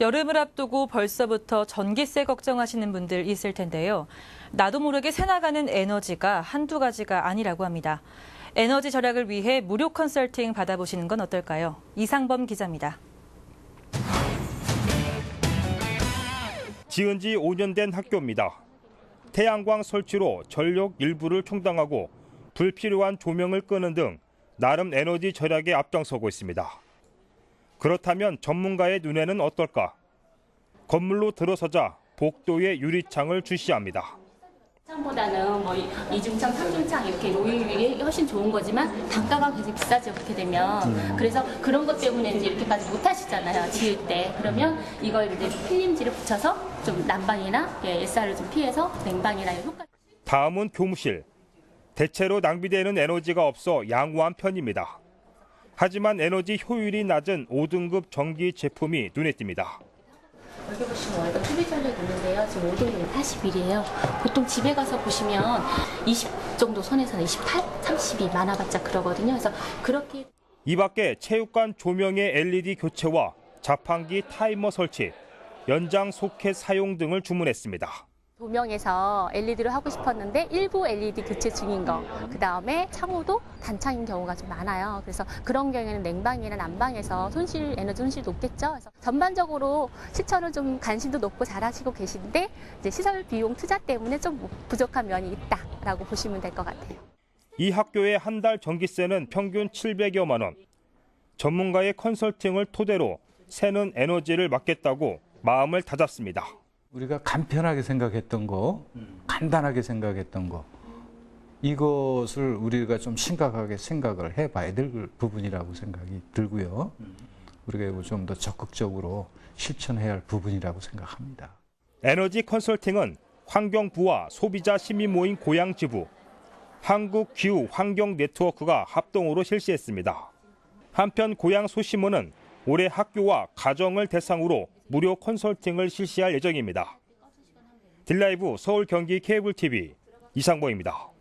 여름을 앞두고 벌써부터 전기세 걱정하시는 분들 있을 텐데요. 나도 모르게 새 나가는 에너지가 한두 가지가 아니라고 합니다. 에너지 절약을 위해 무료 컨설팅 받아보시는 건 어떨까요? 이상범 기자입니다. 지은 지 5년 된 학교입니다. 태양광 설치로 전력 일부를 충당하고 불필요한 조명을 끄는 등 나름 에너지 절약에 앞장서고 있습니다. 그렇다면 전문가의 눈에는 어떨까? 건물로 들어서자 복도에 유리창을 주시합니다. 창보다는 뭐 이- 이중창, 삼중창 이렇게 노일이 훨씬 좋은 거지만 단가가 굉장히 비싸죠 그렇게 되면 그래서 그런 것 때문에 이제 이렇게까지 못 하시잖아요 지을 때 그러면 이걸 이제 필름지를 붙여서 좀 난방이나 예, SR을 좀 피해서 냉방이나 효과 다음은 교무실. 대체로 낭비되는 에너지가 없어 양호한 편입니다. 하지만 에너지 효율이 낮은 5등급 전기 제품이 눈에 띕니다. 여기 보시면 월급 소비 전력이 있는데요 지금 5등급이 81이에요 보통 집에 가서 보시면 20 정도 선에서는 28, 32 많아봤자 그러거든요 그래서 그렇게 이 밖에 체육관 조명의 LED 교체와 자판기 타이머 설치, 연장 소켓 사용 등을 주문했습니다. 조명에서 LED를 하고 싶었는데 일부 LED 교체 중인 거. 그 다음에 창호도 단창인 경우가 좀 많아요. 그래서 그런 경우에는 냉방이나 난방에서 손실, 에너지 손실이 높겠죠. 그래서 전반적으로 시설을 좀 관심도 높고 잘 하시고 계신데 이제 시설 비용 투자 때문에 좀 부족한 면이 있다라고 보시면 될 것 같아요. 이 학교의 한 달 전기세는 평균 700여만 원. 전문가의 컨설팅을 토대로 새는 에너지를 막겠다고 마음을 다잡습니다. 우리가 간편하게 생각했던 거, 간단하게 생각했던 거, 이것을 우리가 좀 심각하게 생각을 해봐야 될 부분이라고 생각이 들고요. 우리가 좀 더 적극적으로 실천해야 할 부분이라고 생각합니다. 에너지 컨설팅은 환경부와 소비자 시민 모임 고양지부, 한국 기후 환경 네트워크가 합동으로 실시했습니다. 한편 고양 소시모는 올해 학교와 가정을 대상으로 무료 컨설팅을 실시할 예정입니다. 딜라이브 서울 경기 케이블 TV 이상보입니다.